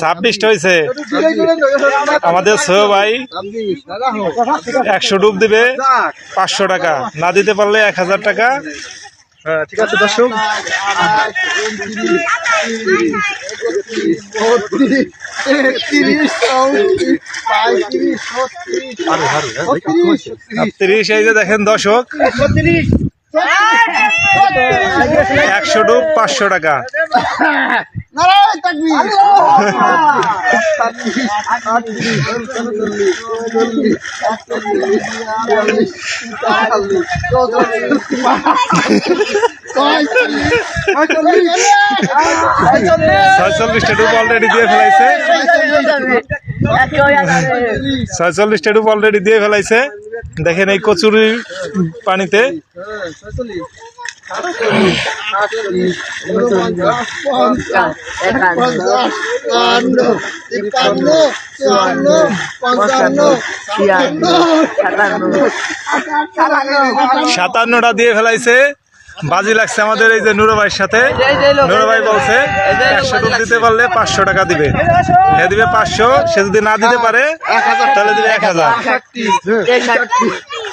ছাব্বিশটা হয়েছে আমাদের সহ ভাই একশো ডুব দিবে পাঁচশো টাকা। না দিতে পারলে এক হাজার টাকা। হ্যাঁ, ঠিক আছে দর্শক। তিরিশ এই যে দেখেন দর্শক। একশো ডুব পাঁচশো টাকা। ছয়চল্লিশটা ডুব অলরেডি দিয়ে ফেলাইছে। ছয়চল্লিশটা ডুব অলরেডি দিয়ে ফেলাইছে। দেখেন এই কচুরির পানিতে। সাতান্নটা দিয়ে ফেলাইছে। বাজি লাগছে আমাদের এই যে নুরো ভাইয়ের সাথে। নুরো ভাই বলছে, একশো টুক দিতে পারলে পাঁচশো টাকা দিবে। সে দিবে পাঁচশো, সে যদি না দিতে পারে, তাহলে দিবে এক হাজার।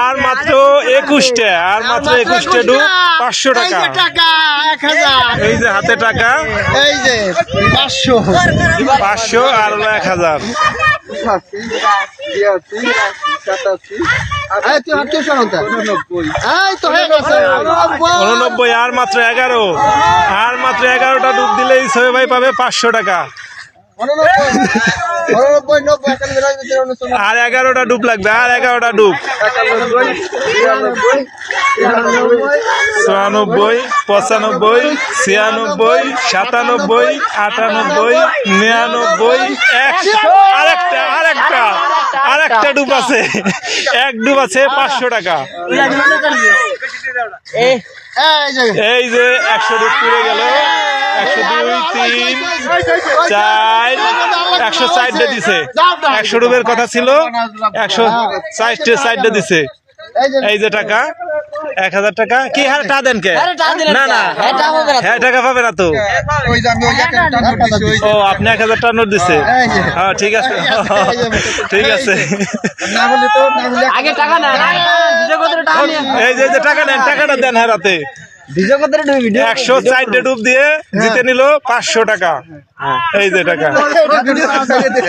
আর মাত্র একুশটা আর মাত্র একুশটা ডুব পাঁচশো টাকা। এই যে হাতে টাকা। এই যে পাঁচশো। পাঁচশো আর এক হাজার। উননব্বই আর মাত্র এগারো। আর মাত্র এগারোটা ডুব দিলেই সবে ভাই পাবে পাঁচশো টাকা। আর এগারোটা ডুব লাগবে আর এগারোটা ডুব। চুরানব্বই পঁচানব্বই ছিয়ানব্বই সাতানব্বই আটানব্বই নিরানব্বই একশো। আরেকটা আরেকটা আরেকটা ডুব আছে। এক ডুব আছে পাঁচশো টাকা। এই যে একশো ডুব পুড়ে গেল। একশো দুই চার একশো চারটে দিছে একশো ডুবের কথা ছিল একশো চারটে চারটে দিছে এই যে টাকা এক হাজার টাকা কি হার টা দেন। কে না না হ্যাঁ টাকা পাবে না তো দিছি ও আপনি এক হাজার টাকা নোট এই হ্যাঁ ঠিক আছে ঠিক আছে এই যে, টাকা নেন, টাকাটা দেন হ্যাঁ ভিডিও একশো চারটে ডুব দিয়ে জিতে নিল পাঁচশো টাকা। এই যে টাকা।